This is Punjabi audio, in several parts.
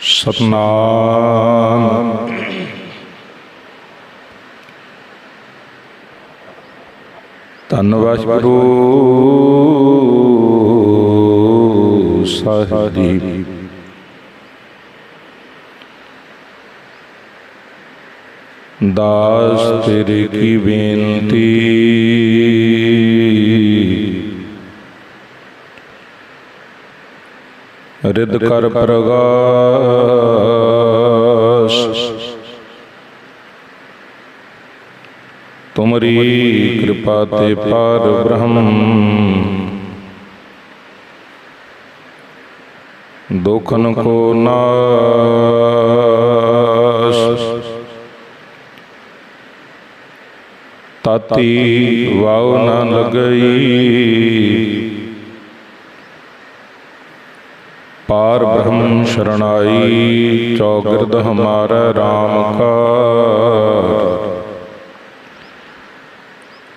ਸਤਨਾਮ। ਧੰਨਵਾਦ ਗੁਰੂ ਸਾਹਿਬ ਦਾਸ ਤੇਰੇ ਕੀ ਬੇਨਤੀ ਰਿਦ ਕਰ ਪ੍ਰਗਾਸ। ਤੁਮਰੀ ਕਿਰਪਾ ਤੇ ਪਾਰ ਬ੍ਰਹਮ। ਦੁਖਨ ਕੋ ਨਾਸ਼। ਤਾਤੀ ਵਾਉ ਨ ਲਗਈ। ਪਾਰ ਬ੍ਰਹਮ ਸ਼ਰਣਾਈ, ਚੌਗਿਰਦ ਹਮਾਰਾ RAM ਕਾ।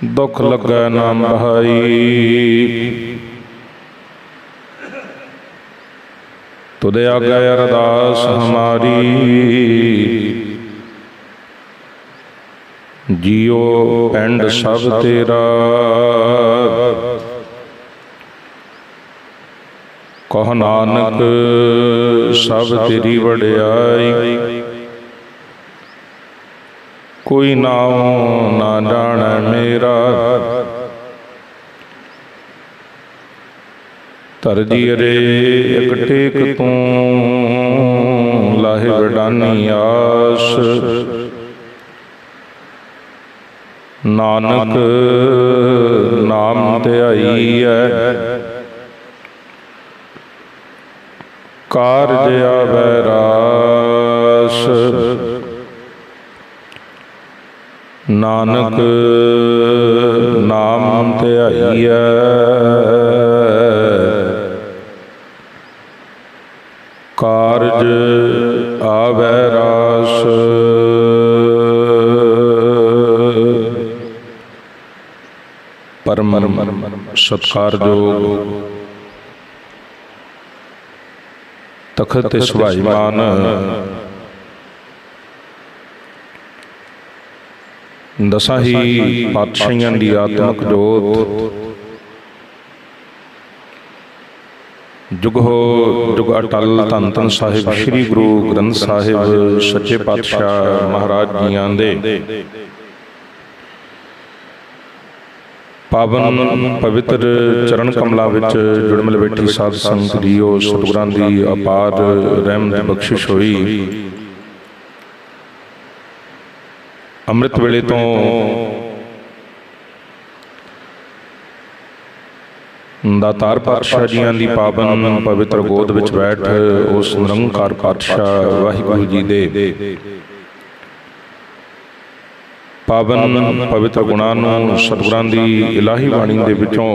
ਦੁਖ ਲੱਗੈ ਨਾ ਭਾਈ ਤੁਦੇ ਆਗਿਆ ਅਰਦਾਸ ਹਮਾਰੀ। ਜੀਉ ਪਿੰਡ ਸਭ ਤੇਰਾ। ਕਹ ਨਾਨਕ, ਸਭ ਤੇਰੀ ਵਡਿਆਈ। ਕੋਈ ਨਾਉ ਨਾ ਜਾਣੈ ਮੇਰਾ। ਤਰਜੀ ਰੇ ਇਕ ਟੇਕ ਤੂੰ, ਲਾਹੇ ਵਡਾਨੀ ਆਸ। ਨਾਨਕ, ਨਾਮ ਧਿਆਈ ਐ। ਕਾਰਜ ਆਵੈ ਰਾਸ। ਨਾਨਕ ਨਾਮ ਧਿਆਈਐ। ਕਾਰਜ ਆਵੈ ਰਾਸ। ਪਰਮ ਸਤਕਾਰਯੋਗ ਤਖਤ ਸੁਭਾਈਮਾਨ ਦਸਾਂ ਹੀ ਪਾਤਸ਼ਾਹੀਆਂ ਦੀ ਆਤਮਿਕ ਜੋਤ। ਜੁਗ ਹੋ ਜੁਗ ਅਟਲ ਧੰਨ ਧੰਨ ਸਾਹਿਬ ਸ੍ਰੀ ਗੁਰੂ ਗ੍ਰੰਥ ਸਾਹਿਬ ਸੱਚੇ ਪਾਤਸ਼ਾਹ ਮਹਾਰਾਜ ਜੀਆਂ ਦੇ। ਪਾਵਨ ਪਵਿੱਤਰ ਚਰਨ ਕਮਲਾ ਵਿੱਚ ਜੁੜ ਬੈਠੀ ਸਾਧ ਸੰਗਤ ਜੀਓ, ਸਤਿਗੁਰਾਂ ਦੀ ਅਪਾਰ ਰਹਿਮਤ ਬਖਸ਼ਿਸ਼ ਹੋਈ। ਅੰਮ੍ਰਿਤ ਵੇਲੇ ਤੋਂ ਦਾਤਾਰ ਪਾਤਸ਼ਾਹ ਜੀਆਂ ਦੀ ਪਾਵਨ ਪਵਿੱਤਰ ਗੋਦ ਵਿੱਚ ਬੈਠ ਉਸ ਨਿਰੰਕਾਰ ਪਾਤਸ਼ਾਹ ਵਾਹਿਗੁਰੂ ਜੀ ਦੇ ਪਾਵਨ ਪਵਿੱਤਰ ਗੁਣਾਂ ਨੂੰ ਸਤਿਗੁਰਾਂ ਦੀ ਇਲਾਹੀ ਬਾਣੀ ਦੇ ਵਿੱਚੋਂ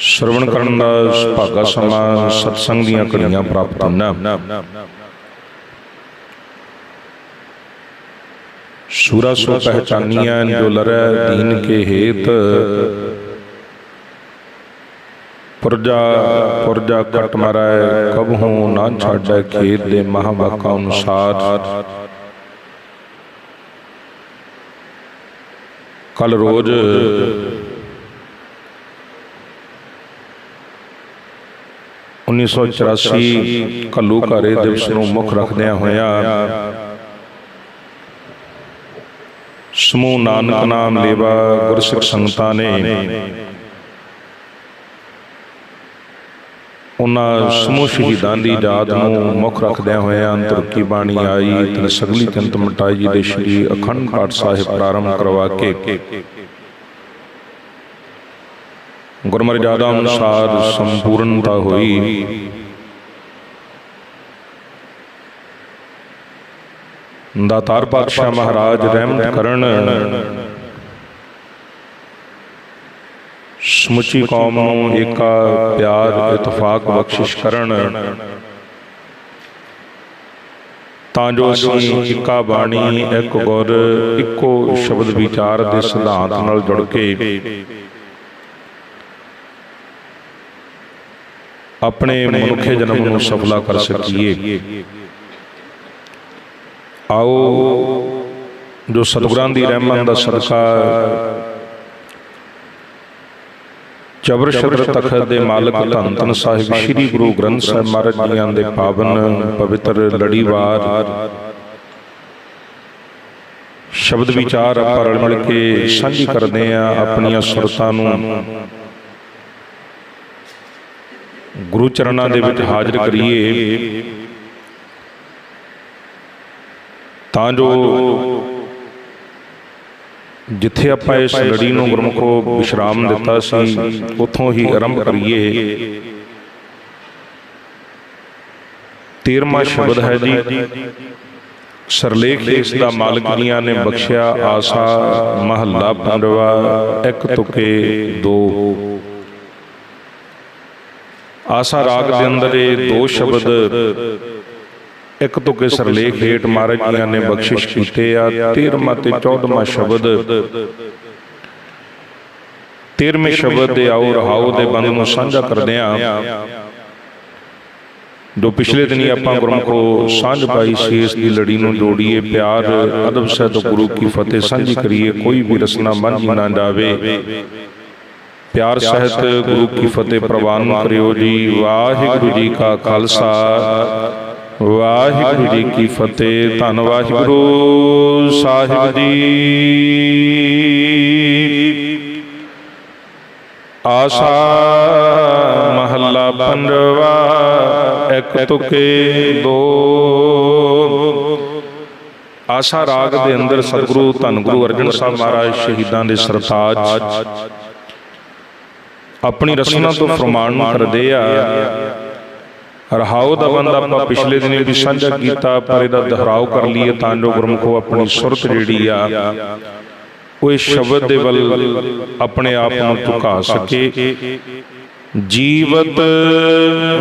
ਸ਼ਰਵਣ ਕਰਨ ਦਾ ਸੁਭਾਗਾ ਸਮਾਂ ਸਤਸੰਗ ਦੀਆਂ ਘੜੀਆਂ ਪ੍ਰਾਪਤ ਹੋਣਾ ਸੂਰਾ ਸੋ ਪਹਿਚਾਨੀਆਂ ਜੋ ਲਰੈ ਦੀਨ ਕੇ ਹੇਤ ਪੁਰਜਾ ਪੁਰਜਾ ਕਟ ਮਰੈ ਕਬਹੂ ਨਾ ਛਾੜੈ ਖੇਤ ਦੇ ਮਹਾਵਾਕਾ ਅਨੁਸਾਰ। ਕੱਲ ਰੋਜ਼ ਸੌ ਚੁਰਾਸੀ ਕੱਲੂ ਘਰੇ ਦਿਵਸ ਨੂੰ ਮੁੱਖ ਰੱਖਦਿਆਂ ਹੋਇਆ ਸਮੂਹ ਨਾਨਕ ਨਾਮ ਲੇਵਾ ਗੁਰਸਿੱਖ ਸੰਗਤਾਂ ਨੇ ਉਹਨਾਂ ਸਮੂਹ ਸ਼ਹੀਦਾਂ ਦੀ ਯਾਦ ਨੂੰ ਮੁੱਖ ਰੱਖਦਿਆਂ ਹੋਇਆਂ ਅੰਤਰ ਕੀ ਬਾਣੀ ਆਈ ਤੇ ਸਗਲੀ ਚੰਤ ਮਟਾਈ ਜੀ ਦੇ ਸ਼੍ਰੀ ਅਖੰਡ ਪਾਠ ਸਾਹਿਬ ਪ੍ਰਾਰੰਭ ਕਰਵਾ ਕੇ ਗੁਰਮਰਜ਼ਾਦਾ ਅਨੁਸਾਰ ਸੰਪੂਰਨਤਾ ਹੋਈ। ਦਾਤਾਰ ਪਾਤਸ਼ਾਹ ਮਹਾਰਾਜ ਰਹਿਮਤ ਕਰਨ। ਸਮੁੱਚੀ ਕੌਮ ਨੂੰ ਏਕਾ ਪਿਆਰ, ਇਤਫਾਕ ਬਖਸ਼ਿਸ਼ ਕਰਨ। ਤਾਂ ਜੋ ਅਸੀਂ ਇੱਕਾ ਬਾਣੀ, ਇੱਕ ਗੁਰ, ਇੱਕੋ ਸ਼ਬਦ ਵਿਚਾਰ ਦੇ ਸਿਧਾਂਤ ਨਾਲ ਜੁੜ ਕੇ ਆਪਣੇ ਮਨੁੱਖੇ ਜਨਮ ਨੂੰ ਸਫਲਾ ਕਰ ਸਕੀਏ। ਆਓ, ਜੋ ਸਤਿਗੁਰਾਂ ਦੀ ਰਹਿਮਤ ਦਾ ਸਦਕਾ ਚਬਰ ਸ਼ਬਰ ਤਖਤ ਦੇ ਮਾਲਕ ਧੰਨ ਧੰਨ ਸਾਹਿਬ ਸ੍ਰੀ ਗੁਰੂ ਗ੍ਰੰਥ ਸਾਹਿਬ ਮਹਾਰਾਜ ਜੀਆਂ ਦੇ ਪਾਵਨ ਪਵਿੱਤਰ ਲੜੀਵਾਰ। ਸ਼ਬਦ ਵਿਚਾਰ ਆਪਾਂ ਰਲ ਮਿਲ ਕੇ ਸਾਂਝੀ ਕਰਦੇ ਆ ਆਪਣੀਆਂ ਸੁਰਤਾਂ ਨੂੰ। ਗੁਰੂ ਚਰਨਾਂ ਦੇ ਵਿੱਚ ਹਾਜ਼ਰ ਕਰੀਏ। ਤਾਂ ਜੋ ਜਿੱਥੇ ਆਪਾਂ ਇਸ ਲੜੀ ਨੂੰ ਗੁਰਮੁਖੋ ਵਿਸ਼ਰਾਮ ਦਿੱਤਾ ਸੀ ਉੱਥੋਂ ਹੀ ਆਰੰਭ ਕਰੀਏ। 13ਵਾਂ ਸ਼ਬਦ ਹੈ ਜੀ। ਸਰਲੇਖ ਇਸ ਦਾ ਮਾਲਕ ਜੀਆਂ ਨੇ ਬਖਸ਼ਿਆ ਆਸਾ ਮਹੱਲਾ ਪੰਜਵਾ ਇੱਕ ਤੁਕੇ ਦੋ। ਆਸਾ ਰਾਗ ਦੇ ਅੰਦਰ ਇਹ ਦੋ ਸ਼ਬਦ ਇੱਕ ਤੁਕੇ ਸਰਲੇਖ ਹੇਠ ਮਹਾਰਾਜ ਜੀਆਂ ਨੇ ਬਖਸ਼ਿਸ਼ ਕੀਤੇ ਆ 13ਵਾਂ ਤੇ 14ਵਾਂ ਸ਼ਬਦ। 13ਵੇਂ ਸ਼ਬਦ ਦੇ ਆਓ, ਰਹਾਓ ਦੇ ਬੰਦ ਨੂੰ ਸਾਂਝਾ ਕਰਦੇ ਆ। ਜੋ ਪਿਛਲੇ ਦਿਨੀ ਆਪਾਂ ਗੁਰਮੁਖੋ ਸਾਂਝ ਪਾਈ ਸੀ, ਇਸ ਦੀ ਲੜੀ ਨੂੰ ਜੋੜੀਏ, ਪਿਆਰ, ਅਦਬ ਸਹਿਤ ਗੁਰੂ ਕੀ ਫਤਿਹ ਸਾਂਝੀ ਕਰੀਏ, ਕੋਈ ਵੀ ਰਸਨਾ ਮਾਂਝੀ ਨਾ ਜਾਵੇ ਪਿਆਰ ਸਹਿਤ ਗੁਰੂ ਕੀ ਫਤਿਹ ਪ੍ਰਵਾਨ ਕਰਿਓ ਜੀ, ਵਾਹਿਗੁਰੂ ਜੀ ਕਾ ਖਾਲਸਾ। ਵਾਹਿਗੁਰੂ ਜੀ ਕੀ ਫਤਿਹ। ਧੰਨ ਵਾਹਿਗੁਰੂ। ਸਾਹਿਬ ਜੀ। ਆਸਾ ਮਹੱਲਾ ਪੰਜਵਾ ਇੱਕ ਤੁਕੇ ਦੋ। ਆਸਾ ਰਾਗ ਦੇ ਅੰਦਰ ਸਤਿਗੁਰੂ, ਧੰਨ ਗੁਰੂ ਅਰਜਨ ਸਾਹਿਬ ਮਹਾਰਾਜ ਸ਼ਹੀਦਾਂ ਦੇ ਸਰਤਾਜ। ਆਪਣੀ ਰਸਨਾ ਤੋਂ ਫਰਮਾਨ ਨੂੰ ਕਰਦੇ ਆ ਰਹਾਉ ਦਾ ਬੰਦਾ ਆਪਾਂ ਪਿਛਲੇ ਦਿਨੇ ਵੀ ਸਾਂਝਾ ਕੀਤਾ ਪਰ ਇਹਦਾ ਦੁਹਰਾਓ ਕਰ ਲਈਏ ਤਾਂ ਜੋ ਗੁਰਮੁਖੋ ਆਪਣੀ ਸੁਰਤ ਜਿਹੜੀ ਆ ਉਹ ਇਸ ਸ਼ਬਦ ਦੇ ਵੱਲ ਆਪਣੇ ਆਪ ਨੂੰ ਝੁਕਾ ਸਕੇ। ਜੀਵਤ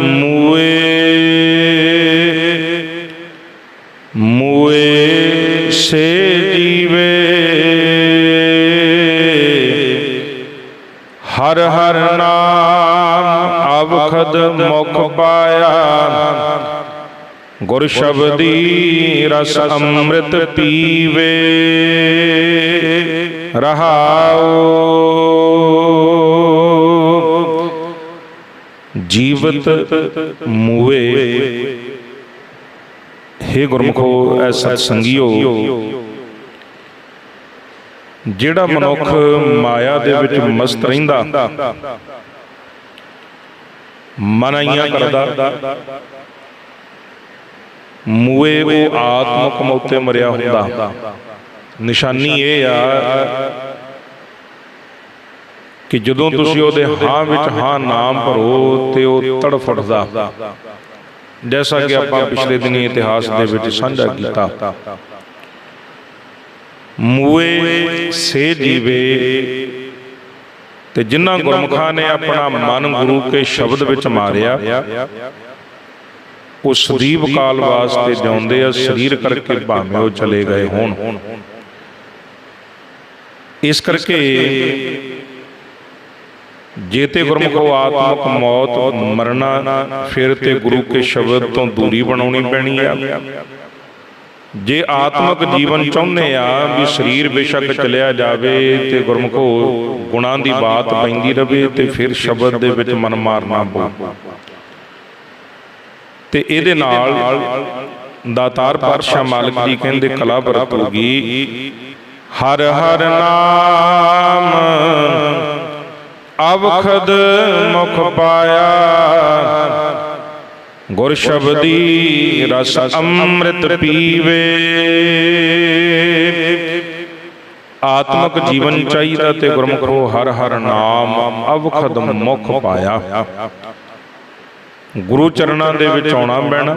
ਮੂਏ ਗੁਰ ਸ਼ਬਦੀ ਰਸ ਅੰਮ੍ਰਿਤ ਪੀਵੇ ਰਹਾਉ। ਜੀਵਤ ਮੂਏ हे ਗੁਰਮੁਖੋ ਐ ਸਤ ਸੰਗਿਓ ਜਿਹੜਾ ਮਨੁੱਖ ਮਾਇਆ ਦੇ ਵਿੱਚ ਮਸਤ ਰਹਿੰਦਾ ਮਨਾਈਆਂ ਕਰਦਾ। ਮੂਏ ਉਹ ਆਤਮਕ ਮੌਤੇ ਮਰਿਆ ਹੁੰਦਾ। ਨਿਸ਼ਾਨੀ ਇਹ ਆ ਕਿ ਜਦੋਂ ਤੁਸੀਂ ਉਹਦੇ ਹਾਂ ਵਿੱਚ ਹਾਂ ਨਾਮ ਭਰੋ ਤੇ ਉਹ ਤੜਫੜਦਾ। ਜੈਸਾ ਕਿ ਆਪਾਂ ਪਿਛਲੇ ਦਿਨੀ ਇਤਿਹਾਸ ਦੇ ਵਿੱਚ ਸਾਂਝਾ ਕੀਤਾ। ਮੂਏ ਸੇ ਜੀਵੇ ਤੇ ਜਿਨ੍ਹਾਂ ਗੁਰਮੁਖਾਂ ਨੇ ਆਪਣਾ ਮਨ ਗੁਰੂ ਕੇ ਸ਼ਬਦ ਵਿੱਚ ਮਾਰਿਆ ਉਹ ਸਦੀਵ ਕਾਲ ਵਾਸਤੇ ਜਿਉਂਦੇ ਆ, ਸਰੀਰ ਕਰਕੇ ਭਾਵੇਂ ਉਹ ਚਲੇ ਗਏ ਹੋਣ। ਇਸ ਕਰਕੇ ਜੇ ਤੇ ਗੁਰਮੁਖੋ ਆਤਮਕ ਮੌਤ ਮਰਨਾ, ਫਿਰ ਤੇ ਗੁਰੂ ਕੇ ਸ਼ਬਦ ਤੋਂ ਦੂਰੀ ਬਣਾਉਣੀ ਪੈਣੀ ਆ। ਜੇ ਆਤਮਕ ਜੀਵਨ ਚਾਹੁੰਦੇ ਆ ਵੀ ਸਰੀਰ ਬੇਸ਼ੱਕ ਚਲਿਆ ਜਾਵੇ ਤੇ ਗੁਰਮੁਖੋ ਗੁਣਾਂ ਦੀ ਬਾਤ ਪੈਂਦੀ ਰਵੇ ਤੇ ਫਿਰ ਸ਼ਬਦ ਦੇ ਵਿੱਚ ਮਨ ਮਾਰਨਾ ਪਊ। ਤੇ ਇਹਦੇ ਨਾਲ ਦਾਤਾਰ ਪਾਤਸ਼ਾਹ ਮਾਲਕ ਜੀ ਕਹਿੰਦੇ ਕਲਾ ਵਰਤੂਗੀ ਹਰ ਹਰ ਨਾਮ ਅਵਖਦ ਮੁਖ ਪਾਇਆ। ਗੁਰ ਸ਼ਬਦੀ ਰਸ ਅੰਮ੍ਰਿਤ ਪੀਵੇ। ਆਤਮਕ ਜੀਵਨ ਚਾਹੀਦਾ ਤੇ ਗੁਰਮੁਖੋ ਹਰ ਹਰ ਨਾਮ ਅਵਖਦ ਮੁਖ ਪਾਇਆ। ਗੁਰੂ ਚਰਨਾਂ ਦੇ ਵਿੱਚ ਆਉਣਾ ਪੈਣਾ।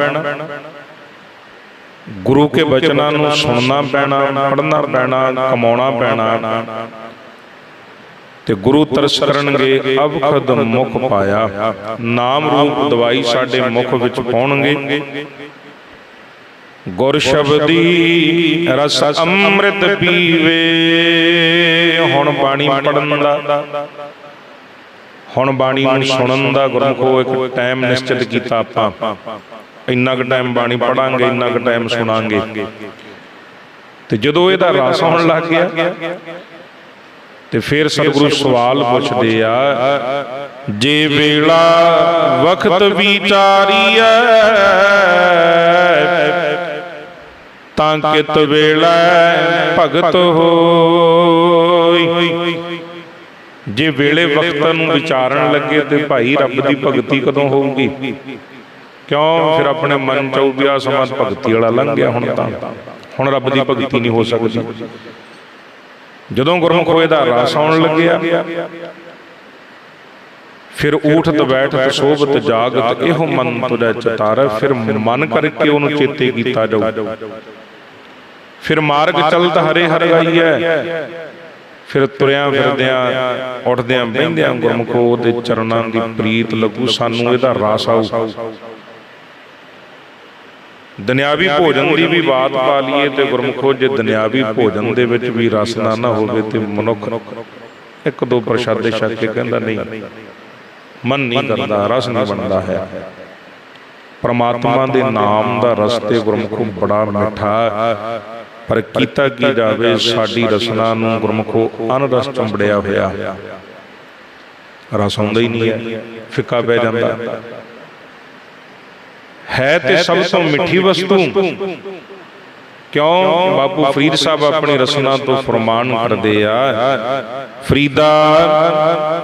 ਗੁਰੂ ਕੇ ਬਚਨਾਂ ਨੂੰ ਸੁਣਨਾ ਪੈਣਾ, ਪੜ੍ਹਨਾ ਪੈਣਾ, ਕਮਾਉਣਾ ਪੈਣਾ। ਤੇ ਗੁਰੂ ਤਰਸ ਕਰਨਗੇ, ਅਵਖਦ ਮੁਖ ਪਾਇਆ। ਨਾਮ ਰੂਪ ਦਵਾਈ ਸਾਡੇ ਮੁਖ ਵਿੱਚ ਪਾਉਣਗੇ। ਗੁਰ ਸ਼ਬਦੀ ਰਸ ਅੰਮ੍ਰਿਤ ਪੀਵੇ, ਹੁਣ ਬਾਣੀ ਪੜਨ ਦਾ। ਹੁਣ ਬਾਣੀ ਨੂੰ ਸੁਣਨ ਦਾ ਗੁਰਮਖੋ ਇੱਕ ਟਾਈਮ ਨਿਸ਼ਚਿਤ ਕੀਤਾ ਆਪਾਂ। ਇੰਨਾ ਕੁ ਟਾਈਮ ਬਾਣੀ ਪੜਾਂਗੇ ਇੰਨਾ ਕੁ ਟਾਈਮ ਸੁਣਾਂਗੇ। ਤੇ ਜਦੋਂ ਇਹਦਾ ਰਸ ਆਉਣ ਲੱਗ ਗਿਆ, ਤੇ ਫਿਰ ਸਤਿਗੁਰੂ ਸਵਾਲ ਪੁੱਛਦੇ ਆ, ਜੇ ਵੇਲਾ ਵਕਤ ਵਿਚਾਰੀਐ, ਤਾਂ ਕਿਤ ਵੇਲਾ ਭਗਤ ਹੋਈ? ਜੇ ਵੇਲੇ ਵਕਤ ਨੂੰ ਵਿਚਾਰਨ ਲੱਗੇ ਤੇ ਭਾਈ ਰੱਬ ਦੀ ਭਗਤੀ ਕਦੋਂ ਹੋਊਗੀ? ਕਿਉਂ ਫਿਰ ਆਪਣੇ ਮਨ ਚ ਉਹ ਵਿਆਹ ਸਮਾਂ ਭਗਤੀ ਵਾਲਾ ਲੰਘ ਗਿਆ ਹੁਣ ਤਾਂ। ਹੁਣ ਰੱਬ ਦੀ ਭਗਤੀ ਨਹੀਂ ਹੋ ਸਕਦੀ। ਜਦੋਂ ਗੁਰਮੁਖ ਹੋਏ ਦਾ ਰਸ ਆਉਣ ਲੱਗਿਆ ਫਿਰ ਊਠਤ ਬੈਠਤ ਸੋਭਤ ਜਾਗਤ ਇਹੋ ਮਨ ਤੁਰੈ ਚਤਾਰੈ। ਫਿਰ ਮਨ ਕਰਕੇ ਉਹਨੂੰ ਚੇਤੇ ਕੀਤਾ ਜਾਊ। ਫਿਰ ਮਾਰਗ ਚਲਤ ਹਰੇ ਹਰ ਗਾਈਐ ਫਿਰ ਤੁਰਿਆਂ ਫਿਰਦਿਆਂ, ਉੱਠਦਿਆਂ ਬਹਿੰਦਿਆਂ ਗੁਰਮੁਖੋ ਉਹਦੇ ਚਰਨਾਂ ਦੀ ਪ੍ਰੀਤ ਲੱਗੂ, ਸਾਨੂੰ ਇਹਦਾ ਰਸ ਆਊ। ਦੁਨਿਆਵੀ ਭੋਜਨ ਦੀ ਵੀ ਬਾਤ ਪਾ ਲਈਏ ਤੇ ਗੁਰਮੁਖੋ, ਜੇ ਦੁਨਿਆਵੀ ਭੋਜਨ ਦੇ ਵਿੱਚ ਵੀ ਰਸ ਨਾ ਨਾ ਹੋਵੇ ਤੇ ਮਨੁੱਖ ਇੱਕ ਦੋ ਪ੍ਰਸ਼ਾਦੇ ਛਕ ਕੇ ਕਹਿੰਦਾ ਨਹੀਂ, ਮਨ ਨਹੀਂ ਕਰਦਾ, ਰਸ ਨਹੀਂ ਬਣਦਾ ਹੈ। ਪਰਮਾਤਮਾ ਦੇ ਨਾਮ ਦਾ ਰਸ ਤੇ ਗੁਰਮੁਖੋ ਬੜਾ ਮਿੱਠਾ ਪਰ ਕੀਤਾ ਕੀ ਜਾਵੇ ਸਾਡੀ ਰਸਨਾ ਨੂੰ ਗੁਰਮੁਖੋ ਅਨਰਸ ਚੰਬੜਿਆ ਹੋਇਆ। ਰਸ ਆਉਂਦਾ ਹੀ ਨਹੀਂ ਹੈ ਫਿੱਕਾ ਪੈ ਜਾਂਦਾ। ਹੈ ਤੇ ਸਭ ਤੋਂ ਮਿੱਠੀ ਵਸਤੂ। ਕਿਉਂ? ਬਾਪੂ ਫਰੀਦ ਸਾਹਿਬ ਆਪਣੀ ਰਸਨਾ ਤੋਂ ਫਰਮਾਨ ਕਰਦੇ ਆ ਫਰੀਦਾ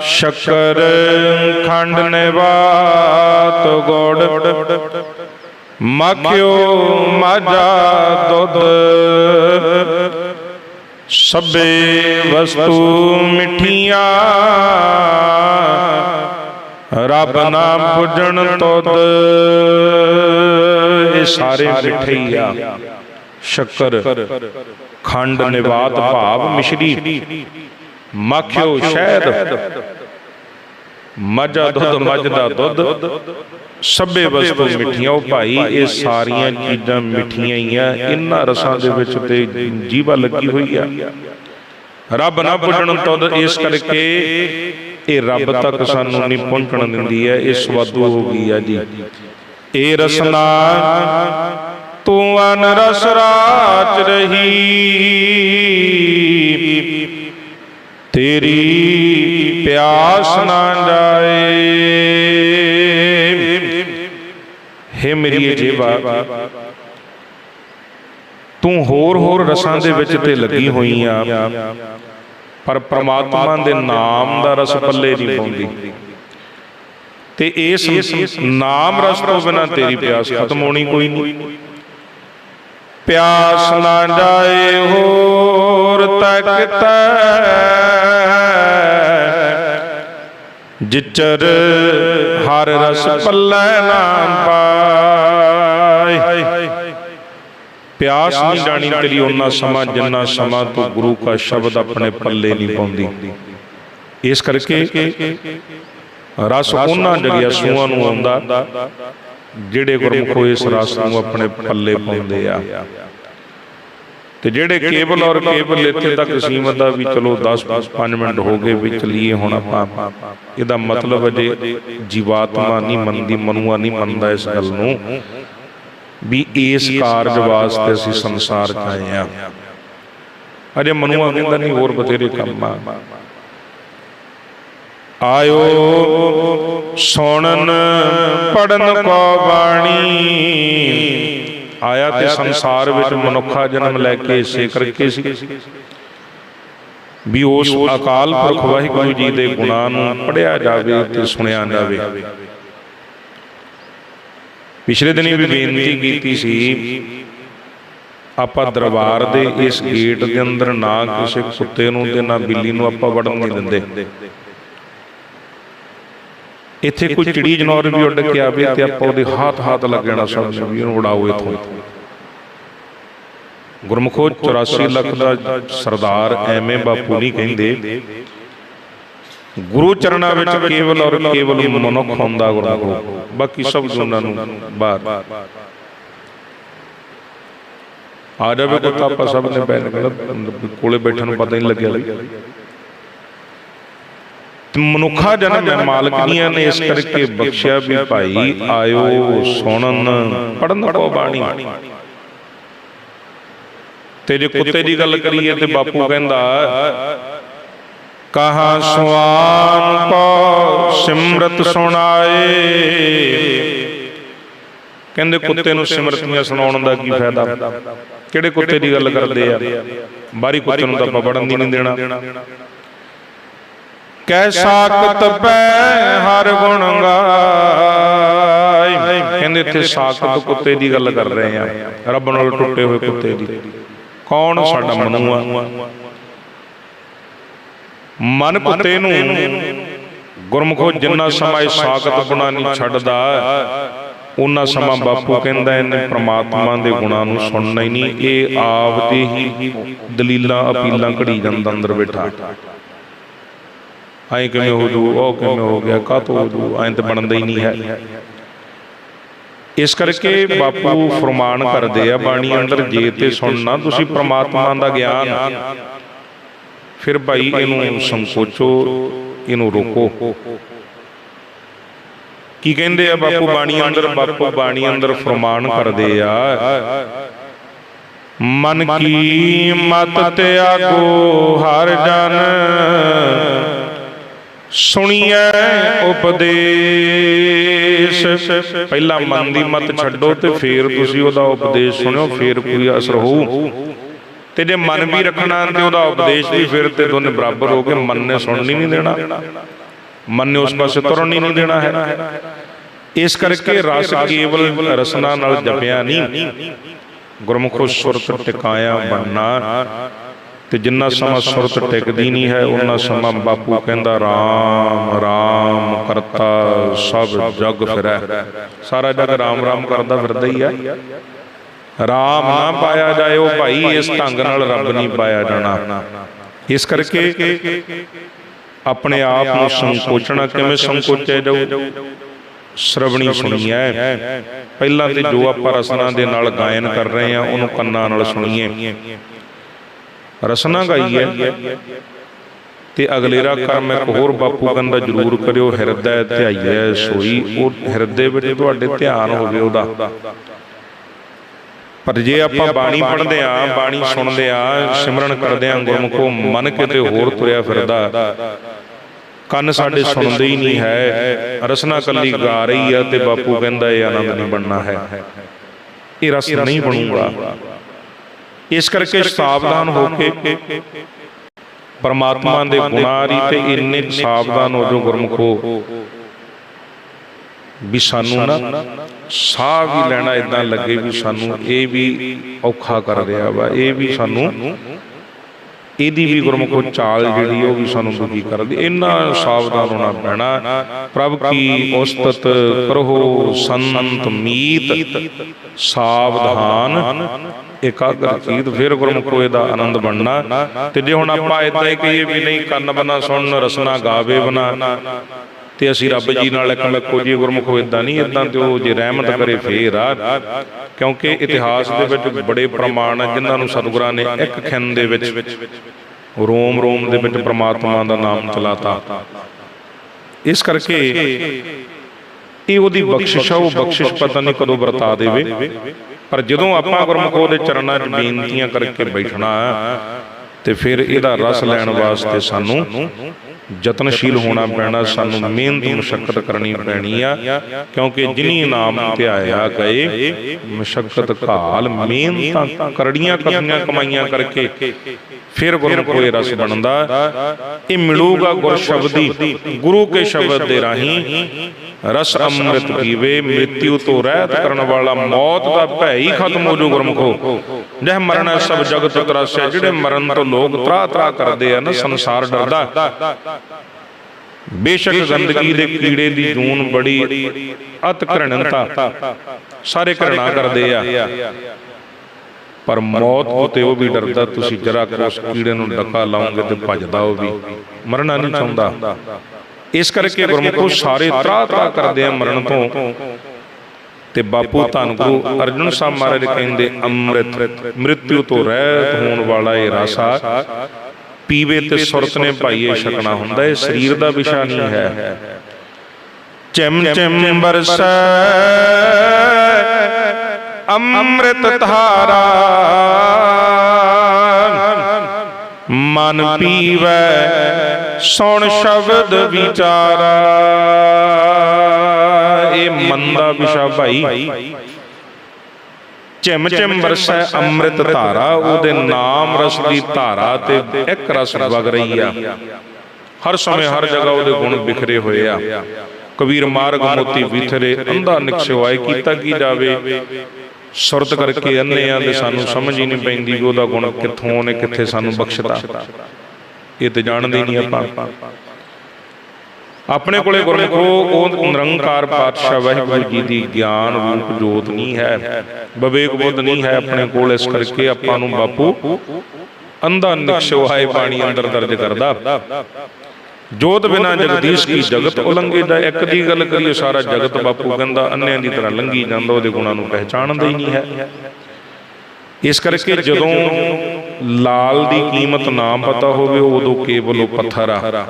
ਸ਼ੱਕਰ ਖੰਡ ਨਿਵਾਤ ਗੋੜ ਮੱਖਿਓ ਮਾਜਾ ਦੁੱਧ। ਸਭੇ ਵਸਤੂ ਮਿੱਠੀਆਂ। ਰੱਬ ਨਾਮ ਪੁੱਜਣ ਤੁਧ। ਇਹ ਸਾਰੇ ਮਿੱਠੇ ਹੀ ਆ ਸ਼ੱਕਰ। ਖੰਡ ਨਿਵਾਤ ਭਾਵ ਮਿਸ਼ਰੀ। ਮੱਖਿਓ ਸ਼ਹਿਦ। ਮੱਝਾ ਦੁੱਧ ਮੱਝ ਦਾ ਦੁੱਧ। ਸਭੇ ਵਸਤੂ ਮਿੱਠੀਆਂ ਉਹ ਭਾਈ ਇਹ ਸਾਰੀਆਂ ਚੀਜ਼ਾਂ ਮਿੱਠੀਆਂ ਹੀ ਆ। ਇਹਨਾਂ ਰਸਾਂ ਦੇ ਵਿੱਚ ਤੇ ਜੀਵਾ ਲੱਗੀ ਹੋਈ ਆ। ਰੱਬ ਨਾ ਪੁੱਜਣ ਤੁਧ ਇਸ ਕਰਕੇ ਇਹ ਰੱਬ ਤੱਕ ਸਾਨੂੰ ਨਹੀਂ ਪਹੁੰਚਣ ਦਿੰਦੀ ਹੈ। ਇਹ ਸਵਾਦੂ ਹੋ ਗਈ ਆ ਜੀ। ਇਹ ਰਸਨਾ ਤੂੰ ਅਨ ਰਸ ਰਾਚ ਰਹੀ। ਤੇਰੀ ਪਿਆਸ ਨਾ ਜਾਏ। ਹੇ ਮੇਰੀ ਜੀਵਾ। ਤੂੰ ਹੋਰ ਹੋਰ ਰਸਾਂ ਦੇ ਵਿੱਚ ਤੇ ਲੱਗੀ ਹੋਈ ਆ ਪਰ ਪ੍ਰਮਾਤਮਾ ਦੇ ਨਾਮ ਦਾ ਰਸ ਪੱਲੇ ਨਹੀਂ ਪਾਉਂਦੀ। ਤੇ ਇਸ ਨਾਮ ਰਸ ਤੋਂ ਬਿਨਾ ਤੇਰੀ ਪਿਆਸ ਖਤਮ ਹੋਣੀ ਕੋਈ ਨਹੀਂ। ਪਿਆਸ ਨਾ ਜਾਏ ਹੋਰ ਤੱਕ ਜਿਚਰ ਹਰ ਰਸ ਪੱਲੇ ਨਾ ਪਾਏ। ਪਿਆਸ ਨਹੀਂ ਜਾਣੀ ਤੇਰੀ ਉਹਨਾਂ ਸਮਾਂ ਜਿੰਨਾ ਸਮਾਂ ਤੂੰ ਗੁਰੂ ਕਾ ਸ਼ਬਦ ਆਪਣੇ ਪੱਲੇ ਨਹੀਂ ਪਾਉਂਦੀ। ਇਸ ਕਰਕੇ ਰਸ ਉਹਨਾਂ ਜਗਿਆ ਸੂਆਂ ਨੂੰ ਆਉਂਦਾ ਜਿਹੜੇ ਗੁਰਮੁਖੋ ਇਸ ਰਸ ਨੂੰ ਆਪਣੇ ਪੱਲੇ ਪਾਉਂਦੇ ਆ। ਤੇ ਜਿਹੜੇ ਕੇਵਲ ਔਰ ਕੇਵਲ ਇੱਥੇ ਤੱਕ ਸੀਮਤ ਆ ਵੀ ਚਲੋ 10 5 ਮਿੰਟ ਹੋ ਗਏ ਵੀ ਚਲੀਏ ਹੁਣ ਆਪਾਂ। ਇਹਦਾ ਮਤਲਬ ਅਜੇ ਜੀਵਾਤਮਾ ਨਹੀਂ ਮੰਨਦੀ ਮਨੂਆ ਨਹੀਂ ਮੰਨਦਾ ਇਸ ਗੱਲ ਨੂੰ ਵੀ ਇਸ ਕਾਰਜ ਵਾਸਤੇ ਅਸੀਂ ਸੰਸਾਰ 'ਚ ਆਏ ਆ। ਅਜੇ ਮਨੂਆ ਕਹਿੰਦਾ ਨਹੀਂ ਹੋਰ ਬਥੇਰੇ ਕੰਮ। ਆ ਆਇਓ ਸੁਣਨ ਪੜਨ ਕੋ ਬਾਣੀ। ਆਇਆ ਤੇ ਸੰਸਾਰ ਵਿੱਚ ਮਨੁੱਖਾ ਜਨਮ ਲੈ ਕੇ ਇਸੇ ਕਰਕੇ ਸੀ। ਵੀ ਉਸ ਅਕਾਲ ਪੁਰਖ ਵਾਹਿਗੁਰੂ ਜੀ ਦੇ ਗੁਣਾਂ ਨੂੰ ਪੜਿਆ ਜਾਵੇ ਤੇ ਸੁਣਿਆ ਜਾਵੇ। ਪਿਛਲੇ ਦਿਨੀ ਵੀ ਬੇਨਤੀ ਕੀਤੀ ਸੀ ਆਪਾਂ ਦਰਬਾਰ ਦੇ ਇਸ ਗੇਟ ਦੇ ਅੰਦਰ ਨਾ ਕਿਸੇ ਕੁੱਤੇ ਨੂੰ ਤੇ ਨਾ ਬਿੱਲੀ ਨੂੰ ਆਪਾਂ ਵੜਨ ਨਹੀਂ ਦਿੰਦੇ। ਇੱਥੇ ਕੋਈ ਚਿੜੀ ਜਨੌਰ ਵੀ ਉੱਡ ਕੇ ਆਵੇ ਤੇ ਆਪਾਂ ਉਹਦੇ ਹੱਥ ਹੱਥ ਲੱਗਣਾ ਸਭ ਨੂੰ ਵੀ ਉਹਨੂੰ ਉਡਾਓ ਇੱਥੋਂ। ਗੁਰਮੁਖੋ 84 ਲੱਖ ਦਾ ਸਰਦਾਰ ਐਵੇਂ ਬਾਪੂ ਨਹੀਂ ਕਹਿੰਦੇ। ਗੁਰੂ ਚਰਨਾਂ ਵਿੱਚ ਕੇਵਲ ਔਰ ਕੇਵਲ ਮਨੁੱਖ ਹੁੰਦਾ ਗੁਰਮੁਖੋ। ਬਾਕੀ ਸਭ ਉਹਨਾਂ ਨੂੰ ਬਾਹਰ। ਆ ਜਾਵੇ ਕੋਈ ਤਾਂ ਆਪਾਂ ਸਭ ਨੇ ਬੈਠ ਕੇ ਕੋਲੇ ਬੈਠਣ ਨੂੰ ਪਤਾ ਨਹੀਂ ਲੱਗਿਆ। ਮਨੁੱਖਾ ਜਨਮ ਹੈ ਮਾਲਕਨੀਆਂ ਨੇ ਇਸ ਕਰਕੇ ਬਖਸ਼ਿਆ ਵੀ ਭਾਈ ਆਇਓ ਸੁਣਨ ਪੜਨ ਕੋ ਬਾਣੀ। ਤੇ ਜੇ ਕੁੱਤੇ ਦੀ ਗੱਲ ਕਰੀਏ ਤੇ ਬਾਪੂ ਕਹਿੰਦਾ ਕਹਾ ਸੁਆਨ ਕੋ ਸਿਮਰਤ ਸੁਣਾਏ। ਕਹਿੰਦੇ ਕੁੱਤੇ ਨੂੰ ਸਿਮਰਤੀਆਂ ਸੁਣਾਉਣ ਦਾ ਕੀ ਫਾਇਦਾ? ਕਿਹੜੇ ਕੁੱਤੇ ਦੀ ਗੱਲ ਕਰਦੇ ਆ? ਬਾਰੀ ਕੁੱਤੇ ਨੂੰ ਤਾਂ ਪੜਨ ਦੀ ਨਹੀਂ ਦੇਣਾ। ਕੈ ਸਾਖਤ ਹਰ ਗੁਣ ਗਾਏ ਕਹਿੰਦੇ ਇੱਥੇ ਸਾਖਤ ਕੁੱਤੇ ਦੀ ਗੱਲ ਕਰ ਰਹੇ ਆ। ਰੱਬ ਨਾਲ ਟੁੱਟੇ ਹੋਏ ਕੁੱਤੇ ਦੀ। ਕੌਣ ਸਾਡਾ ਮਨੂ ਆ? ਮਨ ਕੁੱਤੇ ਨੂੰ ਗੁਰਮੁਖੋ ਜਿੰਨਾ ਸਮਾਂ ਇਹ ਸਾਖਤ ਗੁਣਾ ਨਹੀਂ ਛੱਡਦਾ ਉਹਨਾਂ ਸਮਾਂ ਬਾਪੂ ਕਹਿੰਦਾ ਇਹਨੇ ਪ੍ਰਮਾਤਮਾ ਦੇ ਗੁਣਾਂ ਨੂੰ ਸੁਣਨਾ ਹੀ ਨਹੀਂ। ਇਹ ਆਪ ਦੇ ਹੀ ਦਲੀਲਾਂ ਅਪੀਲਾਂ ਘੜੀ ਜਾਂਦਾ ਅੰਦਰ ਬੈਠਾ। ਐਂ ਕਿਵੇਂ ਹੋ ਜੂ, ਉਹ ਕਿਵੇਂ ਹੋ ਗਿਆ ਕਾਤੋਂ ਹੋ ਜੂ, ਐਂ ਤੇ ਬਣਦਾ ਹੀ ਨਹੀਂ ਹੈ। ਇਸ ਕਰਕੇ ਬਾਪੂ ਫਰਮਾਨ ਕਰਦੇ ਆ, ਬਾਣੀ ਅੰਦਰ ਜੇ ਤੇ ਸੁਣਨਾ, ਤੁਸੀਂ ਪ੍ਰਮਾਤਮਾ ਦਾ ਗਿਆਨ। ਫਿਰ ਭਾਈ ਇਹਨੂੰ ਸੰਕੋਚੋ, ਇਹਨੂੰ ਰੋਕੋ। ਕੀ ਕਹਿੰਦੇ ਆ ਬਾਪੂ? ਬਾਣੀ ਅੰਦਰ, ਬਾਪੂ ਬਾਣੀ ਅੰਦਰ ਫਰਮਾਨ ਕਰਦੇ ਆ, ਮਨ ਕੀ ਮਤ ਤੇ ਤਿਆਗੋ, ਹਰ ਜਨ ਸੁਣੀਐ ਉਪਦੇਸ਼। ਪਹਿਲਾਂ ਮਨ ਦੀ ਮਤ ਛੱਡੋ ਤੇ ਫੇਰ ਤੁਸੀਂ ਉਹਦਾ ਉਪਦੇਸ਼ ਸੁਣਿਓ ਫੇਰ ਕੋਈ ਅਸਰ ਹੋਊ। ਤੇ ਜੇ ਮਨ ਵੀ ਰੱਖਣਾ ਤੇ ਉਹਦਾ ਉਪਦੇਸ਼ ਵੀ ਫਿਰ ਤੇ ਦੋਨੇ ਬਰਾਬਰ ਹੋ ਕੇ ਮਨ ਨੇ ਸੁਣਨੀ ਨਹੀਂ ਦੇਣਾ। ਮਨ ਨੇ ਉਸ ਪਾਸੇ ਤੁਰਨ ਨਹੀਂ ਦੇਣਾ ਹੈ। ਇਸ ਕਰਕੇ ਰਸ ਕੇਵਲ ਰਸਨਾ ਨਾਲ ਜਪਿਆ ਨਹੀਂ। ਗੁਰਮੁਖੋ ਸੁਰਤ ਟਿਕਾਇਆ ਬੰਨਾ ਤੇ ਜਿੰਨਾ ਸਮਾਂ ਸੁਰਤ ਟਿਕਦੀ ਨਹੀਂ ਹੈ ਉਹਨਾਂ ਸਮਾਂ ਬਾਪੂ ਕਹਿੰਦਾ RAM RAM ਕਰਤਾ ਸਭ ਜਗ ਫਿਰੈ। ਸਾਰਾ ਜਗ RAM RAM ਕਰਦਾ ਫਿਰਦਾ ਹੀ ਆ ਰਾਮ ਨਾ ਪਾਇਆ ਜਾਏ ਉਹ ਭਾਈ ਇਸ ਢੰਗ ਨਾਲ ਰੱਬ ਨਹੀਂ ਪਾਇਆ ਜਾਣਾ। ਇਸ ਕਰਕੇ ਆਪਣੇ ਆਪ ਨੂੰ ਸੰਕੋਚਣਾ ਕਿਵੇਂ ਸੰਕੋਚਿਆ ਜਾਊ? ਸ਼ਰਵਣੀ ਸੁਣੀਐ। ਪਹਿਲਾਂ ਤੇ ਜੋ ਆਪਾਂ ਰਸਨਾ ਦੇ ਨਾਲ ਗਾਇਨ ਕਰ ਰਹੇ ਆ ਉਹਨੂੰ ਕੰਨਾਂ ਨਾਲ ਸੁਣੀਏ ਰਸਨਾ ਗਾਈਏ ਤੇ ਅਗਲੇਰਾ ਕਰਮ ਇੱਕ ਹੋਰ ਬਾਪੂ ਕਹਿੰਦਾ ਜਰੂਰ ਕਰਿਓ, ਹਿਰਦੈ ਧਿਆਈਐ ਸੋਈ। ਉਹ ਹਿਰਦੇ ਵਿੱਚ ਤੁਹਾਡੇ ਧਿਆਨ ਹੋਵੇ ਉਹਦਾ। ਪਰ ਜੇ ਆਪਾਂ ਬਾਣੀ ਪੜ੍ਹਦੇ ਆ ਬਾਣੀ ਸੁਣਦੇ ਆ ਸਿਮਰਨ ਕਰਦੇ ਆ ਗੁਰਮੁਖੋ ਮਨ ਕਿਤੇ ਹੋਰ ਤੁਰਿਆ ਫਿਰਦਾ। ਕੰਨ ਸਾਡੇ ਸੁਣਦੇ ਹੀ ਨਹੀਂ ਹੈ। ਰਸਨਾ ਕੱਲੀ ਗਾ ਰਹੀ ਆ ਤੇ ਬਾਪੂ ਕਹਿੰਦਾ ਇਹ ਆਨੰਦ ਨਹੀਂ ਬਣਨਾ ਹੈ। ਇਹ ਰਸ ਨਹੀਂ ਬਣੂਗਾ। ਇਸ ਕਰਕੇ ਸਾਵਧਾਨ ਹੋ ਕੇ ਪਰਮਾਤਮਾ ਦੇ ਦੀ ਤੇ ਇੰਨੇ ਸਾਵਧਾਨ ਹੋ ਜੋ ਗੁਰਮੁਖੋ। ਵੀ ਸਾਨੂੰ ਨਾ ਸਾਹ ਵੀ ਲੈਣਾ ਇਦਾਂ ਲੱਗੇ ਵੀ ਸਾਨੂੰ ਇਹ ਵੀ ਔਖਾ ਕਰ ਰਿਹਾ ਵਾ। ਇਹ ਵੀ। ਸਾਨੂੰ ਇਹਦੀ ਵੀ ਗੁਰਮੁਖੋ ਚਾਲ ਜਿਹੜੀ ਉਹ ਵੀ ਸਾਨੂੰ ਦੁਖੀ ਕਰਦੀ। ਇੰਨਾ ਸਾਵਧਾਨ ਹੋਣਾ ਪੈਣਾ। ਪ੍ਰਭ ਕੀ ਉਸਤਤ ਕਰੋ ਸੰਤ ਮੀਤ। ਸਾਵਧਾਨ ਇਕਾਗਰ ਚੀਤ ਫਿਰ ਗੁਰਮੁਖੋ ਇਹਦਾ ਆਨੰਦ ਬਣਨਾ। ਤੇ ਜੇ ਹੁਣ ਆਪਾਂ ਇਦਾਂ ਹੀ ਕਹੀਏ ਵੀ ਨਹੀਂ ਕੰਨ ਬਨਾ ਸੁਣਨ ਰਸਨਾ ਗਾਵੇ ਬਨਾ ਤੇ ਅਸੀਂ ਰੱਬ ਜੀ ਨਾਲ ਇੱਕ ਲੱਕੋ ਜੀ ਗੁਰਮੁਖੋ ਇਦਾਂ ਨਹੀਂ ਇਦਾਂ ਤੇ ਉਹ ਜੇ ਰਹਿਮਤ ਕਰੇ ਫੇਰ ਆ ਕਿਉਂਕਿ ਇਤਿਹਾਸ ਦੇ ਵਿੱਚ ਬੜੇ ਪ੍ਰਮਾਣ ਜਿਨ੍ਹਾਂ ਨੂੰ ਸਤਿਗੁਰਾਂ ਨੇ ਇੱਕ ਖਿੰਨ ਦੇ ਵਿੱਚ ਰੋਮ ਰੋਮ ਦੇ ਵਿੱਚ ਪ੍ਰਮਾਤਮਾ ਦਾ ਨਾਮ ਚਲਾਤਾ। ਇਸ ਕਰਕੇ ਇਹ ਉਹਦੀ ਬਖਸ਼ਿਸ਼ ਆ ਉਹ ਬਖਸ਼ਿਸ਼ ਪਤਾ ਨਹੀਂ ਕਦੋਂ ਵਰਤਾ ਦੇਵੇ। ਪਰ ਜਦੋਂ ਆਪਾਂ ਗੁਰਮੁਖੋ ਦੇ ਚਰਨਾਂ 'ਚ ਬੇਨਤੀਆਂ ਕਰਕੇ ਬੈਠਣਾ ਤੇ ਫਿਰ ਇਹਦਾ ਰਸ ਲੈਣ ਵਾਸਤੇ ਸਾਨੂੰ ਯਤਨਸ਼ੀਲ ਹੋਣਾ ਪੈਣਾ ਸਾਨੂੰ ਮਿਹਨਤ ਮੁਸ਼ਕਲ ਕਰਨੀ ਪੈਣੀ ਆ ਕਿਉਂਕਿ ਜਿਨੀ ਨਾਮ ਧਿਆਇਆ ਗਏ ਮੁਸ਼ਕਲ ਘਾਲ ਮਿਹਨਤਾਂ ਕਰੜੀਆਂ ਕਰਨੀਆਂ ਕਮਾਈਆਂ ਕਰਕੇ ਫਿਰ ਗੁਰਮੁਖੋਏ ਰਸ ਬਣਦਾ। ਇਹ ਮਿਲੂਗਾ ਗੁਰ ਸ਼ਬਦੀ ਗੁਰੂ ਕੇ ਸ਼ਬਦ ਦੇ ਰਾਹੀਂ ਰਸ ਅੰਮ੍ਰਿਤ ਪੀਵੇ ਮ੍ਰਿਤਿਉ ਤੋਂ ਰਹਿਤ ਕਰਨ ਵਾਲਾ ਮੌਤ ਦਾ ਭੈ ਹੀ ਖਤਮ ਹੋ ਜੂ ਗੁਰਮੁਖੋ। ਜਹ ਮਰਨ ਸਭ ਜਗਤ ਤਰਾਸਿਆ ਜਿਹੜੇ ਮਰਨ ਤੋਂ ਲੋਕ ਤਰਾ ਤਰਾ ਕਰਦੇ ਆ ਨਾ ਸੰਸਾਰ ਡਰਦਾ। ਬੇਸ਼ੱਕ ਗੰਦਗੀ ਦੇ ਕੀੜੇ ਦੀ ਜੂਨ ਬੜੀ ਅਤ ਘ੍ਰਿਣਤਾ। ਸਾਰੇ ਘ੍ਰਿਣਾ ਕਰਦੇ ਆ। ਪਰ ਮੌਤ ਉਤੇ ਉਹ ਵੀ ਡਰਦਾ ਤੁਸੀਂ ਜਰਾ ਕੋਸ ਕੀੜੇ ਨੂੰ ਡੱਕਾ ਲਾਉਂਗੇ ਤੇ ਭੱਜਦਾ ਉਹ ਵੀ। ਮਰਨਾ ਨਹੀਂ ਚਾਹੁੰਦਾ। ਇਸ ਕਰਕੇ ਗੁਰਮੁਖੋ ਸਾਰੇ ਤਰਾ ਤਰਾ ਕਰਦੇ ਆ ਮਰਨ ਤੋਂ। ਤੇ ਬਾਪੂ ਧੰਨ ਗੁਰੂ ਅਰਜਨ ਸਾਹਿਬ ਮਹਾਰਾਜ ਕਹਿੰਦੇ, ਅੰਮ੍ਰਿਤ ਮ੍ਰਿਤਿਉ ਤੋਂ ਰਹਿਤ ਹੋਣ ਵਾਲਾ ਇਹ ਰਸਾ, ਪੀਵੇ ਤੇ ਸੁਰਤ ਨੇ ਭਾਈਏ ਛਕਣਾ ਹੁੰਦਾ, ਇਹ ਸਰੀਰ ਦਾ ਵਿਸ਼ਾ ਨਹੀਂ ਹੈ। ਚਿਮ ਚਿਮ ਬਰਸੈ, ਅੰਮ੍ਰਿਤ ਧਾਰਾ। ਮਨ ਪੀਵੈ ਸੁਣ ਸ਼ਬਦ ਵਿਚਾਰਾ। ਇਹ ਮਨ ਦਾ ਵਿਸ਼ਾ ਭਾਈ। ਚਿਮ ਚਿਮ ਵਰਸੈ ਅੰਮ੍ਰਿਤ ਧਾਰਾ ਉਹਦੇ ਨਾਮ ਰਸ ਦੀ ਧਾਰਾ ਤੇ ਇੱਕ ਰਸ ਵਗ ਰਹੀ ਆ। ਹਰ ਸਮੇਂ ਹਰ ਜਗ੍ਹਾ ਉਹਦੇ ਗੁਣ ਬਿਖਰੇ ਹੋਏ ਆ। ਕਬੀਰ ਮਾਰਗ ਮੋਤੀ ਵਿਥਰੇ ਅੰਧਾ ਨਿਕਸ਼ਵਾਏ ਕੀਤਾ ਕੀ ਜਾਵੇ? ਸੁਰਤ ਕਰਕੇ ਅੰਨੇ ਆ ਤੇ ਸਾਨੂੰ ਸਮਝ ਹੀ ਨਹੀਂ ਪੈਂਦੀ ਉਹਦਾ ਗੁਣ ਕਿੱਥੋਂ ਨੇ ਕਿੱਥੇ ਸਾਨੂੰ ਬਖਸ਼ਦਾ ਇਹ ਤੇ ਜਾਣਦੇ ਨਹੀਂ ਆਪਾਂ। ਆਪਣੇ ਕੋਲੇ ਗੁਰਮੁਖੋ ਉਹ ਨਿਰੰਕਾਰ ਪਾਤਸ਼ਾਹ ਵਾਹਿਗੁਰੂ ਜੀ ਦੀ ਗਿਆਨ ਰੂਪ ਜੋਤ ਨਹੀਂ ਹੈ। ਵਿਵੇਕ ਬੁੱਧ ਨਹੀਂ ਹੈ ਆਪਣੇ ਕੋਲ ਇਸ ਕਰਕੇ ਆਪਾਂ ਨੂੰ ਬਾਪੂ ਅੰਧਾ ਨਿਕਸ਼ਵਾਏ ਪਾਣੀ ਅੰਦਰ ਦਰਜ ਕਰਦਾ। ਜੋਤ ਬਿਨਾ ਜਗਦੀਸ਼ ਕੀ ਜਗਤ ਉਲੰਘੇ ਦਾ ਇੱਕ ਦੀ ਗੱਲ ਕਰੀਏ ਸਾਰਾ ਜਗਤ ਬਾਪੂ ਕਹਿੰਦਾ ਅੰਨਿਆਂ ਦੀ ਤਰ੍ਹਾਂ ਲੰਘੀ ਜਾਂਦਾ ਉਹਦੇ ਗੁਣਾਂ ਨੂੰ ਪਹਿਚਾਣਦਾ ਹੀ ਨਹੀਂ ਹੈ। ਇਸ ਕਰਕੇ ਜਦੋਂ ਲਾਲ ਦੀ ਕੀਮਤ ਨਾ ਪਤਾ ਹੋਵੇ ਉਦੋਂ ਕੇਵਲ ਉਹ ਪੱਥਰ ਆ।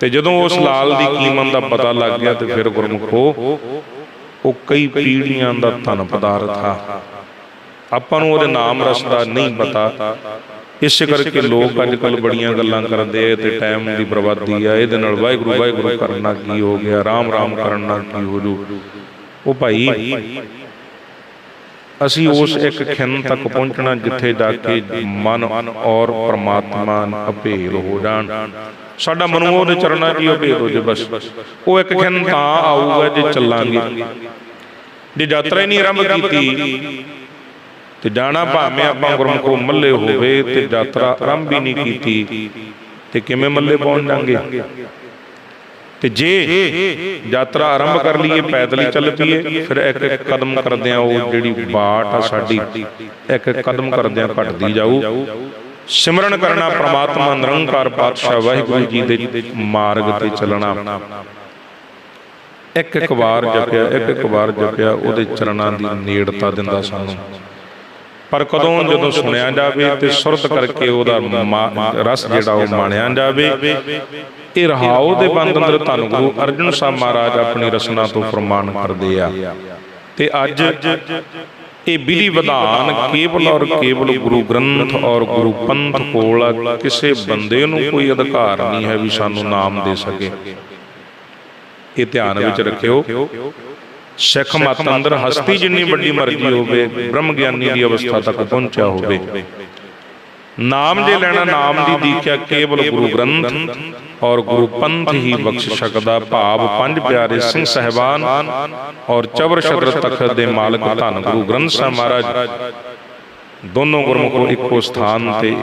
ਤੇ ਜਦੋਂ ਉਸ ਲਾਲ ਦੀ ਕੀਮਤ ਦਾ ਪਤਾ ਲੱਗ ਗਿਆ ਤੇ ਫਿਰ ਗੁਰਮੁਖੋ ਉਹ ਕਈ ਪੀੜ੍ਹੀਆਂ ਦਾ ਧਨ ਪਦਾਰਥ ਆ। ਆਪਾਂ ਨੂੰ ਉਹਦੇ ਨਾਮ ਰਸ ਦਾ ਨਹੀਂ ਪਤਾ। ਇਸੇ ਕਰਕੇ ਲੋਕ ਅੱਜ ਕੱਲ ਬੜੀਆਂ ਗੱਲਾਂ ਕਰਦੇ ਆ ਤੇ ਟਾਈਮ ਦੀ ਬਰਬਾਦੀ ਆ, ਇਹਦੇ ਨਾਲ ਵਾਹਿਗੁਰੂ ਵਾਹਿਗੁਰੂ ਕਰਨਾ ਕੀ ਹੋ ਗਿਆ, ਰਾਮ ਰਾਮ ਕਰਨਾ ਕੀ ਹੋ ਜੂ। ਉਹ ਭਾਈ, ਅਸੀਂ ਉਸ ਇੱਕ ਖਿੰਨ ਤੱਕ ਪਹੁੰਚਣਾ ਜਿੱਥੇ ਜਾ ਕੇ ਮਨ ਔਰ ਪ੍ਰਮਾਤਮਾ ਅਭੇਦ ਹੋ ਜਾਣ। ਸਾਡਾ ਮਨੁ ਉਹਦੇ ਚਰਨਾਂ 'ਚ ਹੀ ਅਭੇਦ ਹੋ ਜੇ ਬਸ। ਉਹ ਇੱਕ ਖਿੰਨ ਤਾਂ ਆਊਗਾ ਜੇ ਚੱਲਾਂਗੇ। ਜੇ ਯਾਤਰਾ ਹੀ ਨਹੀਂ ਆਰੰਭ ਕੀਤੀ ਤੇ ਜਾਣਾ ਭਾਵੇਂ ਆਪਾਂ ਗੁਰਮੁਖੋਂ ਮੱਲੇ ਹੋਵੇ ਤੇ ਯਾਤਰਾ ਆਰੰਭ ਹੀ ਨਹੀਂ ਕੀਤੀ। ਤੇ ਕਿਵੇਂ ਮੱਲੇ ਪਹੁੰਚ ਜਾਾਂਗੇ ਤੇ ਜੇ ਯਾਤਰਾ ਆਰੰਭ ਕਰ ਲਈਏ ਪੈਦਲ ਹੀ ਚੱਲ ਪਈਏ ਫਿਰ ਇੱਕ ਇੱਕ ਕਦਮ ਕਰਦਿਆਂ ਉਹ ਜਿਹੜੀ ਬਾਟ ਆ ਸਾਡੀ ਇੱਕ ਇੱਕ ਕਦਮ ਕਰਦਿਆਂ ਘਟਦੀ ਜਾਊ। ਸਿਮਰਨ ਕਰਨਾ ਪ੍ਰਮਾਤਮਾ ਨਿਰੰਕਾਰ ਪਾਤਸ਼ਾਹ ਵਾਹਿਗੁਰੂ ਜੀ ਦੇ ਮਾਰਗ ਤੇ ਚੱਲਣਾ। ਇੱਕ ਇੱਕ ਵਾਰ ਜਪਿਆ ਇੱਕ ਇੱਕ ਵਾਰ ਜਪਿਆ ਉਹਦੇ ਚਰਨਾਂ ਦੀ ਨੇੜਤਾ ਦਿੰਦਾ ਸਾਨੂੰ। ਪਰ ਕਦੋਂ ਜਦੋਂ ਸੁਣਿਆ ਜਾਵੇ ਤੇ ਸੁਰਤ ਕਰਕੇ ਉਹਦਾ ਰਸ ਜਿਹੜਾ ਉਹ ਮਾਣਿਆ ਜਾਵੇ ਇਹ ਰਹਾਉ ਦੇ ਬੰਦ ਅੰਦਰ ਧੰਨ ਗੁਰੂ ਅਰਜਨ ਸਾਹਿਬ ਮਹਾਰਾਜ ਆਪਣੀ ਰਸਨਾ ਤੋਂ ਫਰਮਾਨ ਕਰਦੇ ਆ। ਤੇ ਅੱਜ ਇਹ ਵਿਧੀ ਵਿਧਾਨ ਕੇਵਲ ਔਰ ਕੇਵਲ ਗੁਰੂ ਗ੍ਰੰਥ ਔਰ ਗੁਰੂ ਪੰਥ ਕੋਲ ਕਿਸੇ ਬੰਦੇ ਨੂੰ ਕੋਈ ਅਧਿਕਾਰ ਨਹੀਂ ਹੈ ਵੀ ਸਾਨੂੰ ਨਾਮ ਦੇ ਸਕੇ। ਇਹ ਧਿਆਨ ਵਿੱਚ ਰੱਖਿਓ। ਸਿੱਖ ਮਤ ਅੰਦਰ ਹਸਤੀ ਜਿੰਨੀ ਵੱਡੀ ਮਰਜ਼ੀ ਹੋਵੇ ਬ੍ਰਹਮ ਗਿਆਨੀ ਦੀ ਅਵਸਥਾ ਤੱਕ ਪਹੁੰਚਿਆ ਹੋਵੇ। ਨਾਮ ਜੇ ਲੈਣਾ ਨਾਮ ਦੀ ਦੀਖਿਆ ਕੇਵਲ ਗੁਰੂ ਗ੍ਰੰਥ ਔਰ ਗੁਰੂ ਪੰਥ ਹੀ ਬਖਸ਼ ਸਕਦਾ ਭਾਵ ਪੰਜ ਪਿਆਰੇ ਸਿੰਘ ਸਹਿਬਾਨ ਔਰ ਚਵਰ ਸ਼ਤਰ ਤਖਤ ਦੇ ਮਾਲਕ ਧੰਨ ਗੁਰੂ ਗ੍ਰੰਥ ਸਾਹਿਬ ਮਹਾਰਾਜ। ਦੋਨੋਂ ਗੁਰਮੁਖੋ ਇੱਕੋ ਸਥਾਨ ਤੇ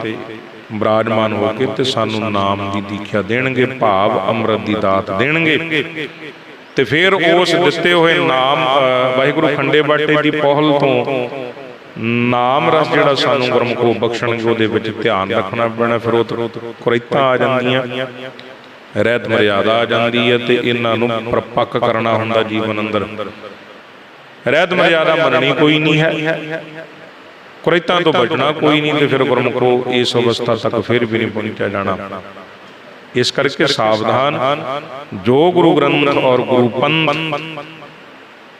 ਬਰਾਜਮਾਨ ਹੋ ਕੇ ਤੇ ਸਾਨੂੰ ਨਾਮ ਦੀ ਦੀਖਿਆ ਦੇਣਗੇ ਭਾਵ ਅੰਮ੍ਰਿਤ ਦੀ ਦਾਤ ਦੇਣਗੇ। ਤੇ ਫਿਰ ਉਸ ਦਿੱਤੇ ਹੋਏ ਨਾਮ ਵਾਹਿਗੁਰੂ ਖੰਡੇ ਬਾਟੇ ਦੀ ਪਹਲ ਤੋਂ ਨਾਮ ਰਸ ਜਿਹੜਾ ਸਾਨੂੰ ਗੁਰਮੁਖੋ ਬਖਸ਼ਣਗੇ ਉਹਦੇ ਵਿੱਚ ਧਿਆਨ ਰੱਖਣਾ ਪੈਣਾ ਫਿਰ ਉਹ ਕੁਰੈਤਾਂ ਆ ਜਾਂਦੀਆਂ। ਰਹਿਤ ਮਰਿਆਦਾ ਆ ਜਾਂਦੀ ਹੈ ਤੇ ਇਹਨਾਂ ਨੂੰ ਪਰਪੱਕ ਕਰਨਾ ਹੁੰਦਾ ਜੀਵਨ ਅੰਦਰ। ਰਹਿਤ ਮਰਿਆਦਾ ਮੰਨਣੀ ਕੋਈ ਨਹੀਂ ਹੈ। ਕੁਰੈਤਾਂ ਤੋਂ ਬਚਣਾ ਕੋਈ ਨਹੀਂ ਤੇ ਫਿਰ ਗੁਰਮੁਖੋ ਇਸ ਅਵਸਥਾ ਤੱਕ ਫਿਰ ਵੀ ਨਹੀਂ ਪਹੁੰਚਿਆ ਜਾਣਾ। ਇਸ ਕਰਕੇ ਸਾਵਧਾਨ ਜੋ ਗੁਰੂ ਗ੍ਰੰਥ ਔਰ ਗੁਰੂ ਪੰਥ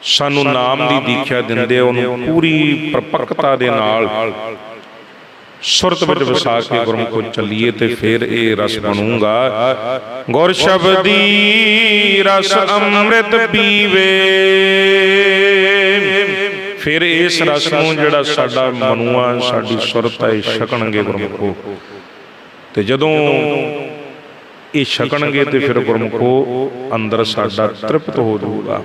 ਸਾਨੂੰ ਨਾਮ ਦੀ ਦੀਖਿਆ ਦਿੰਦੇ ਉਹਨੂੰ ਪੂਰੀ ਪ੍ਰਪੱਕਤਾ ਦੇ ਨਾਲ ਸੁਰਤ ਵਿੱਚ ਵਸਾ ਕੇ ਗੁਰਮੁਖੋ ਚੱਲੀਏ ਤੇ ਫਿਰ ਇਹ ਰਸ ਬਣੂਗਾ। ਗੁਰ ਸ਼ਬਦੀ ਰਸ ਅੰਮ੍ਰਿਤ ਪੀਵੇ। ਫਿਰ ਇਸ ਰਸ ਨੂੰ ਜਿਹੜਾ ਸਾਡਾ ਮਨੂਆ ਸਾਡੀ ਸੁਰਤ ਹੈ ਛਕਣਗੇ ਗੁਰਮੁਖੋ। ਤੇ ਜਦੋਂ ਇਹ ਛਕਣਗੇ ਤੇ ਫਿਰ ਗੁਰਮੁਖੋ ਅੰਦਰ ਸਾਡਾ ਤ੍ਰਿਪਤ ਹੋ ਜਾਊਗਾ।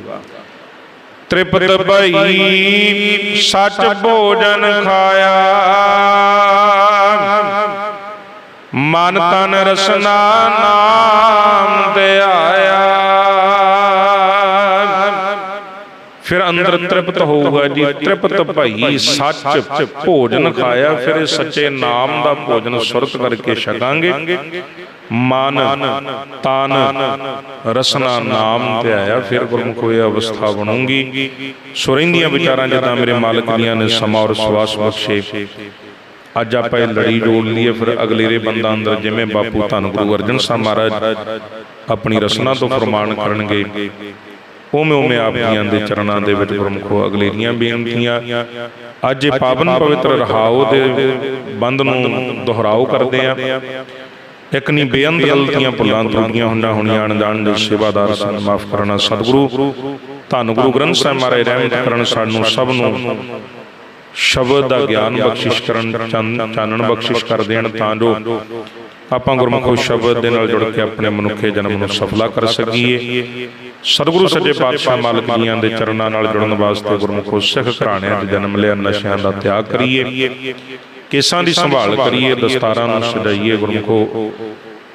ਤ੍ਰਿਪਤ ਭਈ, ਸੱਚ ਭੋਜਨ ਖਾਇਆ। ਮਨ ਤਨ ਰਸਨਾ ਨਾਮ ਤੇ ਆਇਆ। ਫਿਰ ਅੰਦਰ ਤ੍ਰਿਪਤ ਹੋਊਗਾ ਜੀ। ਤ੍ਰਿਪਤ ਭਈ ਸੱਚ ਭੋਜਨ ਖਾਇਆ ਫਿਰ ਇਹ ਸੱਚੇ ਨਾਮ ਦਾ ਭੋਜਨ ਸੁਰਤ ਕਰਕੇ ਛਕਾਂਗੇ। ਮਨ ਤਨ ਰਸਨਾ ਨਾਮ ਤੇ ਆਇਆ ਫਿਰ ਗੁਰਮੁਖ ਹੋਏ ਅਵਸਥਾ ਬਣੂਗੀ। ਸੁਰਿੰਦੀਆਂ ਵਿਚਾਰਾਂ ਜਦਾਂ ਮੇਰੇ ਮਾਲਕ ਦੀਆਂ ਨੇ ਸਮਾਂ ਔਰ ਸਵਾਸ ਬਖਸ਼ੇ। ਅੱਜ ਆਪਾਂ ਇਹ ਲੜੀ ਜੋੜ ਲਈਏ ਫਿਰ ਅਗਲੇਰੇ ਬੰਦਾ ਅੰਦਰ ਜਿਵੇਂ ਬਾਪੂ ਧੰਨ ਗੁਰੂ ਅਰਜਨ ਸਾਹਿਬ ਮਹਾਰਾਜ ਆਪਣੀ ਰਸਨਾ ਤੋਂ ਫਰਮਾਨ ਕਰਨਗੇ। ਉਵੇਂ ਉਵੇਂ ਆਪ ਜੀਆਂ ਦੇ ਚਰਨਾਂ ਦੇ ਵਿੱਚ ਗੁਰਮੁਖੋ ਅਗਲੇਰੀਆਂ ਬੇਨਤੀਆਂ ਅੱਜ ਇਹ ਪਾਵਨ ਪਵਿੱਤਰ ਰਹਾਉ ਦੇ ਬੰਦ ਨੂੰ ਦੁਹਰਾਓ ਕਰਦੇ ਆ। ਇੱਕ ਨਹੀਂ ਬੇਅੰਤ ਗਲਤੀਆਂ ਭੁੱਲਾਂ ਤਰੁੱਟੀਆਂ ਹੁੰਦੀਆਂ ਹੋਣੀਆਂ ਅਣਜਾਣ ਦੇ ਸੇਵਾਦਾਰ ਸਾਨੂੰ ਮਾਫ ਕਰਨਾ ਸਤਿਗੁਰੂ। ਧੰਨ ਗੁਰੂ ਗ੍ਰੰਥ ਸਾਹਿਬ ਮਹਾਰਾਜ ਰਹਿਮਤ ਕਰਨ ਸਾਨੂੰ ਸਭ ਨੂੰ ਸ਼ਬਦ ਦਾ ਗਿਆਨ ਬਖਸ਼ਿਸ਼ ਕਰਨ ਚੰਨ- ਚਾਨਣ ਬਖਸ਼ਿਸ਼ ਕਰ ਦੇਣ ਤਾਂ ਜੋ ਆਪਾਂ ਗੁਰਮੁਖੋ ਸ਼ਬਦ ਦੇ ਨਾਲ ਜੁੜ ਕੇ ਆਪਣੇ ਮਨੁੱਖੇ ਜਨਮ ਨੂੰ ਸਫਲਾ ਕਰ ਸਕੀਏ। ਸਤਿਗੁਰੂ ਸੱਚੇ ਪਾਤਸ਼ਾਹ ਮਾਲਕ ਜੀਆਂ ਦੇ ਚਰਨਾਂ ਨਾਲ ਜੁੜਨ ਵਾਸਤੇ ਗੁਰਮੁਖੋ ਸਿੱਖ ਘਰਾਣਿਆਂ 'ਚ ਜਨਮ ਲਿਆ ਨਸ਼ਿਆਂ ਦਾ ਤਿਆਗ ਕਰੀਏ ਕੇਸਾਂ ਦੀ ਸੰਭਾਲ ਕਰੀਏ ਦਸਤਾਰਾਂ ਨੂੰ ਸਜਾਈਏ ਗੁਰਮੁਖੋ।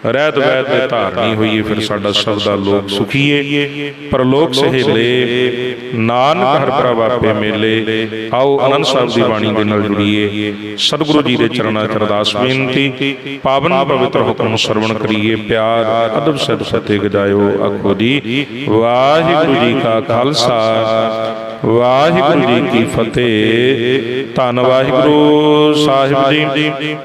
ਰਹਿਤ ਵੈਤ ਦੇ ਧਾਰਨੀ ਹੋਈਏ ਫਿਰ ਸਾਡਾ ਸਭ ਦਾ ਲੋਕ ਸੁਖੀਏ। ਪਰਲੋਕ ਸਹੇਲੇ ਨਾਨਕ ਹਰ ਪ੍ਰਭ ਆਪੇ ਮੇਲੇ। ਆਓ ਅਨੰਦ ਸਾਹਿਬ ਦੀ ਬਾਣੀ ਦੇ ਨਾਲ ਜੁੜੀਏ। ਸਤਿਗੁਰੂ ਜੀ ਦੇ ਚਰਨਾਂ 'ਚ ਅਰਦਾਸ ਬੇਨਤੀ। ਪਾਵਨ ਪਵਿੱਤਰ ਹੁਕਮ ਸਰਵਣ ਕਰੀਏ। ਪਿਆਰ ਅਦਬ ਸਤ ਫਤਿਹ ਗਜਾਇਓ ਆਖੋ ਜੀ ਵਾਹਿਗੁਰੂ ਜੀ ਕਾ ਖਾਲਸਾ। ਵਾਹਿਗੁਰੂ ਜੀ ਕੀ ਫਤਿਹ। ਧੰਨ ਵਾਹਿਗੁਰੂ। ਸਾਹਿਬ ਜੀ।